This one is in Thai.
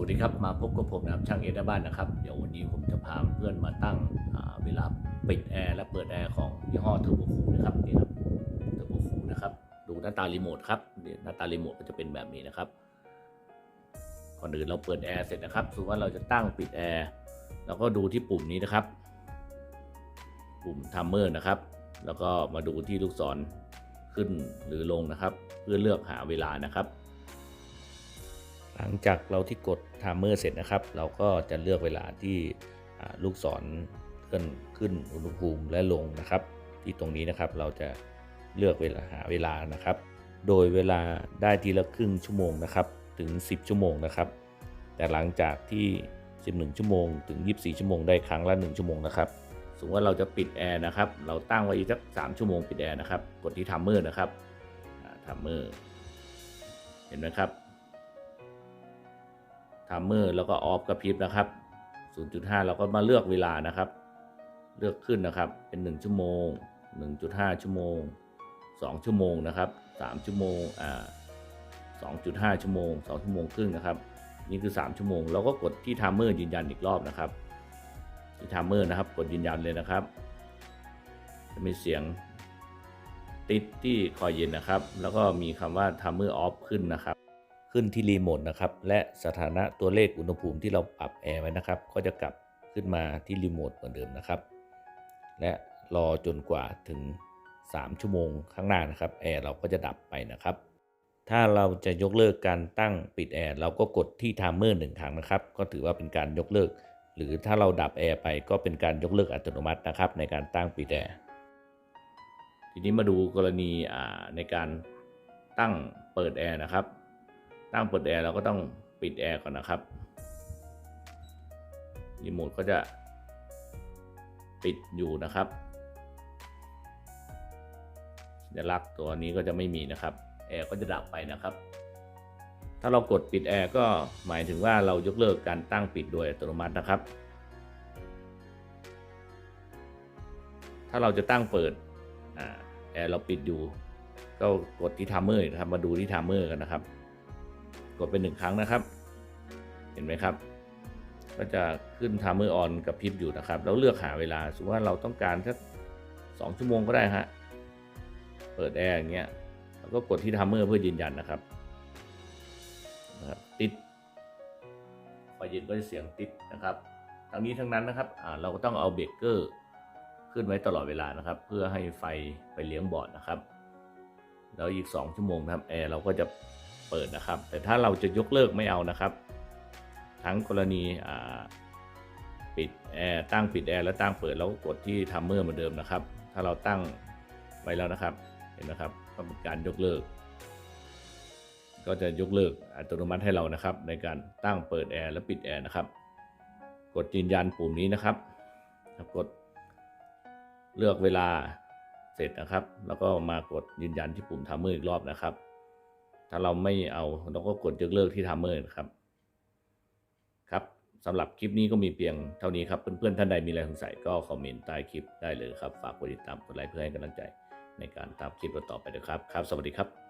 วัสดีครับ มาพบกับผมนะครับช่างเอดบ้านนะครับ เดี๋ยววันนี้ผมจะพาเพื่อนมาตั้งเวลาปิดแอร์และเปิดแอร์ของยี่ห้อเทอร์โบคูนะครับนี่ครับเทอร์โบคูนะครับ ดูหน้าตารีโมทครับเนี่ยหน้าตารีโมทก็จะเป็นแบบนี้นะครับก่อนอื่นเราเปิดแอร์เสร็จนะครับสมมติว่าเราจะตั้งปิดแอร์เราก็ดูที่ปุ่มนี้นะครับ ปุ่มทัมเมอร์นะครับ แล้วก็มาดูที่ลูกศรขึ้นหรือลงนะครับ เพื่อเลือกหาเวลานะครับ หลังจากเราที่กดไทม์เมอร์เสร็จนะครับ เราก็จะเลือกเวลาที่ลูกศรเคลื่อนขึ้นอุณหภูมิและลงนะครับ ที่ตรงนี้นะครับเราจะเลือกเวลาหาเวลานะครับ โดยเวลาได้ทีละครึ่งชั่วโมงนะครับถึง 10 ชั่วโมงนะครับ แต่หลังจากที่ 11 ชั่วโมง ถึง 24 ชั่วโมงได้ครั้งละ 1 ชั่วโมงนะครับสมมติว่าเราจะปิดแอร์นะครับ เราตั้งไว้อีกสัก 3 ชั่วโมงปิดแอร์นะครับ กดที่ทัมเมอร์นะครับทัมเมอร์ เห็นไหมครับ ทัมเมอร์แล้วก็ออฟกระพริบนะครับ 0.5 เราก็มาเลือกเวลานะครับ เลือกขึ้นนะครับเป็น 1 ชั่วโมง 1.5 ชั่วโมง 2 ชั่วโมงนะครับ 3 ชั่วโมงอ่า2.5 ชั่วโมง 2 ชั่วโมงครึ่งนะครับ นี่คือ 3 ชั่วโมง เราก็กดที่ทัมเมอร์ยืนยันอีกรอบนะครับ ที่ทัมเมอร์นะครับ กดยืนยันเลยนะครับ จะมีเสียงติดที่คอยเย็นนะครับ แล้วก็มีคำว่าทัมเมอร์ออฟขึ้นนะครับ ขึ้นที่รีโมทนะครับ และสถานะตัวเลขอุณหภูมิที่เราปรับแอร์ไว้นะครับ ก็จะกลับขึ้นมาที่รีโมทเหมือนเดิมนะครับ และรอจนกว่าถึง 3 ชั่วโมงข้างหน้านะครับ แอร์เราก็จะดับไปนะครับ ถ้าเราจะยกเลิกการตั้งปิดแอร์เราก็กดที่ไทม์เมอร์หนึ่งครั้งนะครับ ก็ถือว่าเป็นการยกเลิก หรือถ้าเราดับแอร์ไปก็เป็นการยกเลิกอัตโนมัตินะครับ ในการตั้งปิดแอร์ ทีนี้มาดูกรณีในการตั้งเปิดแอร์นะครับ ตั้งเปิดแอร์เราก็ต้องปิดแอร์ก่อนนะครับรีโมทก็จะปิดอยู่นะครับสัญลักษณ์ตัวนี้ก็จะไม่มีนะครับแอร์ก็จะดับไปนะครับ ถ้าเรากดปิดแอร์ก็หมายถึงว่าเรายกเลิกการตั้งปิดโดยอัตโนมัตินะครับ ถ้าเราจะตั้งเปิดอแอร์เราปิดอยู่ ก็กดที่ทัมเมอร์นะครับมาดูที่ทัมเมอร์กันนะครับ กดไปหนึ่งครั้งนะครับ เห็นไหมครับ ก็จะขึ้นทามเมอร์ออนกับพิบอยู่นะครับ แล้วเลือกหาเวลาสมมติว่าเราต้องการสักสองชั่วโมงก็ได้ฮะเปิดแอร์อย่างเงี้ยแล้วก็กดที่ทามเมอร์เพื่อยืนยันนะครับนะครับติดไฟเย็นก็จะเสียงติดนะครับทั้งนี้ทั้งนั้นนะครับเราก็ต้องเอาเบรกเกอร์ขึ้นไว้ตลอดเวลานะครับ เพื่อให้ไฟไปเลี้ยงบอร์ดนะครับ แล้วอีก 2 ชั่วโมงนะครับแอร์เราก็จะ เปิดนะครับ แต่ถ้าเราจะยกเลิกไม่เอานะครับ ทั้งกรณีปิดแอร์ตั้งปิดแอร์แล้วตั้งเปิดแล้วกดที่ทัมเมอร์เหมือนเดิมนะครับ ถ้าเราตั้งไว้แล้วนะครับ เห็นไหมครับก็เป็นการยกเลิก ก็จะยกเลิกอัตโนมัติให้เรานะครับ ในการตั้งเปิดแอร์และปิดแอร์นะครับ กดยืนยันปุ่มนี้นะครับกดเลือกเวลาเสร็จนะครับ แล้วก็มากดยืนยันที่ปุ่มทัมเมอร์อีกรอบนะครับ ถ้าเราไม่เอาเราก็กดยกเลิกที่ทามเมอร์นะครับ ครับสำหรับคลิปนี้ก็มีเพียงเท่านี้ครับ เพื่อนๆท่านใดมีอะไรสงสัยก็คอมเมนต์ใต้คลิปได้เลยครับ ฝากกดติดตามกดไลค์เพื่อให้กำลังใจในการตามคลิปต่อไปนะครับ ครับ สวัสดีครับ